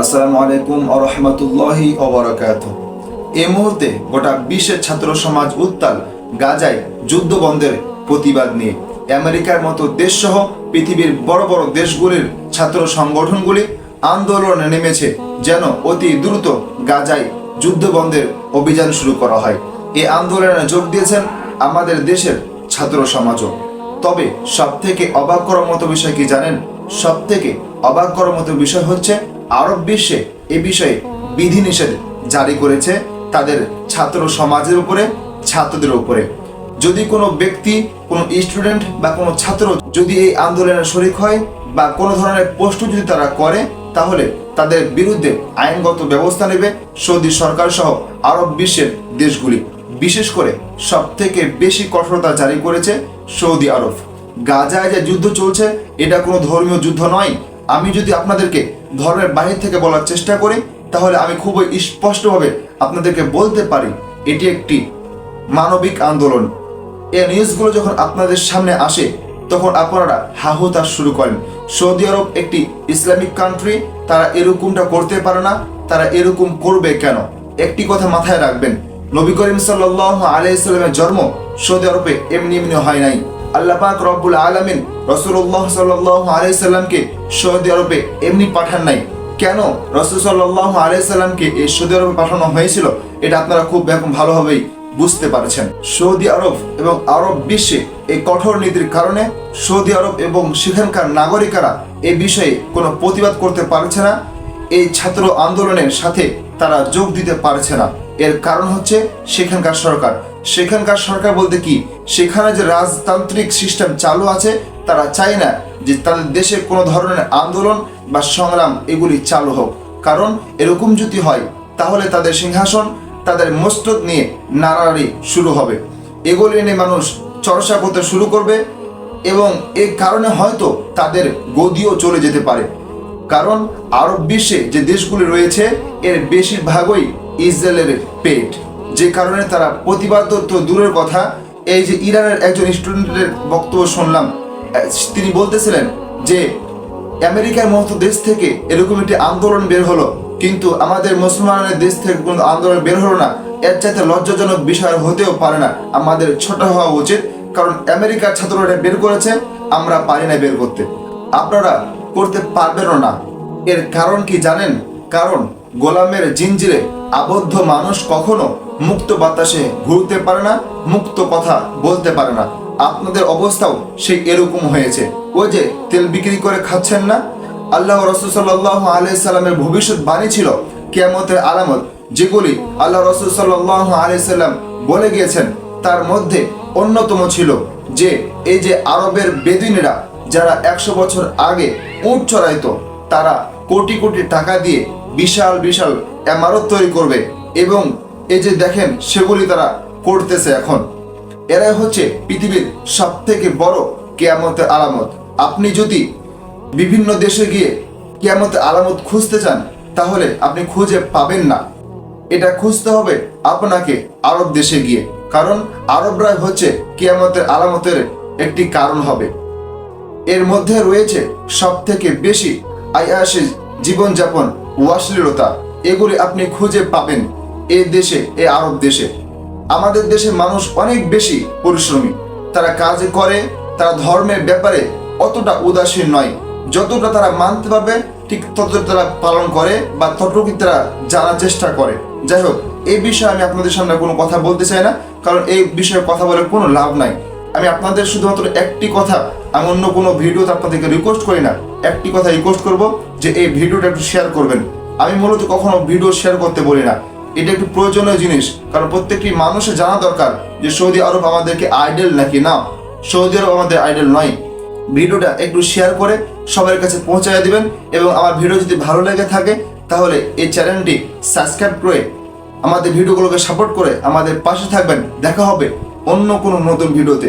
আসসালামু আলাইকুম আরহামতুল্লাহি অবরাকাত এই মুহূর্তে গোটা বিশ্বের ছাত্র সমাজ উত্তাল, গাজায় যুদ্ধ বন্ধের প্রতিবাদ নিয়ে আমেরিকার মতো দেশসহ পৃথিবীর বড় বড় দেশগুলির ছাত্র সংগঠনগুলি আন্দোলনে নেমেছে যেন অতি দ্রুত গাজায় যুদ্ধ বন্ধের অভিযান শুরু করা হয়। এই আন্দোলনে যোগ দিয়েছেন আমাদের দেশের ছাত্র সমাজও। তবে সব থেকে অবাক করার মতো বিষয় কি জানেন? সব থেকে অবাক করার মতো বিষয় হচ্ছে আরব বিশ্বে এ বিষয়ে বিধিনিষেধ জারি করেছে তাদের ছাত্র সমাজের উপরে, ছাত্রদের উপরে। যদি কোনো ব্যক্তি, কোনো স্টুডেন্ট বা কোনো ছাত্র যদি এই আন্দোলনে শরিক হয় বা কোনো ধরনের পোস্ট যদি তারা করে, তাহলে তাদের বিরুদ্ধে আইনগত ব্যবস্থা নেবে সৌদি সরকার সহ আরব বিশ্বের দেশগুলি। বিশেষ করে সব থেকে বেশি কঠোরতা জারি করেছে সৌদি আরব। গাজায় যে যুদ্ধ চলছে, এটা কোনো ধর্মীয় যুদ্ধ নয়। আমি যদি আপনাদেরকে ধর্মের বাহির থেকে বলার চেষ্টা করি, তাহলে আমি খুবই স্পষ্টভাবে আপনাদেরকে বলতে পারি, এটি একটি মানবিক আন্দোলন। এই নিউজগুলো যখন আপনাদের সামনে আসে, তখন আপনারা হাহুতাশ শুরু করেন। সৌদি আরব একটি ইসলামিক কান্ট্রি তারা এরকমটা করতে পারে না, তারা এরকম করবে কেন? একটি কথা মাথায় রাখবেন, নবী করিম সাল্লাহ আলাইসাল্লামের জন্ম সৌদি আরবে এমনি এমনি হয় নাই। আল্লাহ পাক রব্বুল আলমিন রসুল্লাহ সাল্লাহ আলাইসাল্লামকে সৌদি আরবে এমনি পাঠান নাই। কেন? রসুল সাল্লাহ আলাইসাল্লামকে এই সৌদি আরবে পাঠানো হয়েছিল, এটা আপনারা খুব এখন ভালোভাবেই বুঝতে পারছেন। সৌদি আরব এবং আরব বিশ্বে এই কঠোর নীতির কারণে সৌদি আরব এবং সেখানকার নাগরিকেরা এ বিষয়ে কোনো প্রতিবাদ করতে পারছে না। এই ছাত্র আন্দোলনের সাথে তারা যোগ দিতে পারছে না। এর কারণ হচ্ছে সেখানকার সরকার। সেখানকার সরকার বলতে কি? সেখানে যে রাজতান্ত্রিক সিস্টেম চালু আছে, তারা চায় না যে তাদের দেশে কোনো ধরনের আন্দোলন বা সংগ্রাম এগুলি চালু হোক। কারণ এরকম যদি হয়, তাহলে তাদের সিংহাসন, তাদের মস্তক নিয়ে নাড়াড়ি শুরু হবে। এগুলি নিয়ে মানুষ চর্চা করতে শুরু করবে এবং এই কারণে হয়তো তাদের গদিও চলে যেতে পারে। কারণ আরব বিশ্বে যে দেশগুলি রয়েছে, এর বেশিরভাগই ইসরায়েলের পেট। যে কারণে তারা প্রতিবাদ তো দূরের কথা। এই যে ইরানের একজন স্টুডেন্টের বক্তব্য শুনলাম তিনি বলতেছিলেন যে, আমেরিকার মতো দেশ থেকে এরকম একটি আন্দোলন বের হলো, কিন্তু আমাদের মুসলমানের দেশ থেকে কোনো আন্দোলন বের হলো না। এর চাইতে লজ্জাজনক বিষয় হতেও পারে না আমাদের ছোট হওয়া উচিত, কারণ আমেরিকার ছাত্ররা বের করেছে, আমরা পারি না বের করতে। আপনারা করতে পারবেনও না। এর কারণ কি জানেন? কারণ গোলামের জিঞ্জিরে আবদ্ধ মানুষ কখনো মুক্ত বাতাসে ঘুরতে পারে না, মুক্ত কথা বলতে পারে না। আপনাদের অবস্থাও সেই এরকম হয়েছে। ওই যে তেল বিক্রি করে খাচ্ছেন না? আল্লাহ রসুল আলাইসাল্লামের ভবিষ্যৎ বাণী ছিল, কেয়ামতের আলামত। যেগুলি আল্লাহ রসুল সাল্লাহ আলাইসাল্লাম বলে গিয়েছেন, তার মধ্যে অন্যতম ছিল যে, এই যে আরবের বেদিনীরা যারা একশো বছর আগে উট চড়াইতো, তারা কোটি কোটি টাকা দিয়ে বিশাল বিশাল এমারত তৈরি করবে এবং এই যে দেখেন সেগুলি তারা করতেছে এখন। এরাই হচ্ছে পৃথিবীর সব থেকে বড় কেয়ামতের আলামত। আপনি যদি বিভিন্ন দেশে গিয়ে কেয়ামতের আলামত খুঁজতে চান, তাহলে আপনি খুঁজে পাবেন না। এটা খুঁজতে হবে আপনাকে আরব দেশে গিয়ে। কারণ আরবরা হচ্ছে কেয়ামতের আলামতের একটি কারণ হবে। এর মধ্যে রয়েছে সব থেকে বেশি আয়াসী জীবনযাপন অশ্লীলতা এগুলি আপনি খুঁজে পাবেন এই দেশে, এ আরব দেশে। আমাদের দেশের মানুষ অনেক বেশি পরিশ্রমী। তারা কাজ করে, তারা ধর্মের ব্যাপারে অতটা উদাসীন নয়। যতটা তারা মানতে পারবে, ঠিক ততটা তারা পালন করে বা ততটুকু তারা জানার চেষ্টা করে। যাই হোক এই বিষয়ে আমি আপনাদের সামনে কোনো কথা বলতে চাই না, কারণ এই বিষয়ে কথা বলে কোনো লাভ নাই। আমি আপনাদের শুধুমাত্র একটি কথা, আমি অন্য কোনো ভিডিওতে আপনাদেরকে রিকোয়েস্ট করি না। একটি কথা রিকোয়েস্ট করব যে এই ভিডিওটা একটু শেয়ার করবেন। আমি মূলত কখনো ভিডিও শেয়ার করতে বলি না। এটা একটু প্রয়োজনীয় জিনিস, কারণ প্রত্যেকটি মানুষের জানা দরকার যে সৌদি আরব আমাদেরকে আইডল নাকি না। সৌদি আরব আমাদের আইডল নয়। ভিডিওটা একটু শেয়ার করে সবার কাছে পৌঁছায় দিবেন এবং আমার ভিডিও যদি ভালো লেগে থাকে, তাহলে এই চ্যানেলটি সাবস্ক্রাইব করে আমাদের ভিডিওগুলোকে সাপোর্ট করে আমাদের পাশে থাকবেন। দেখা হবে অন্য কোনো নতুন ভিডিওতে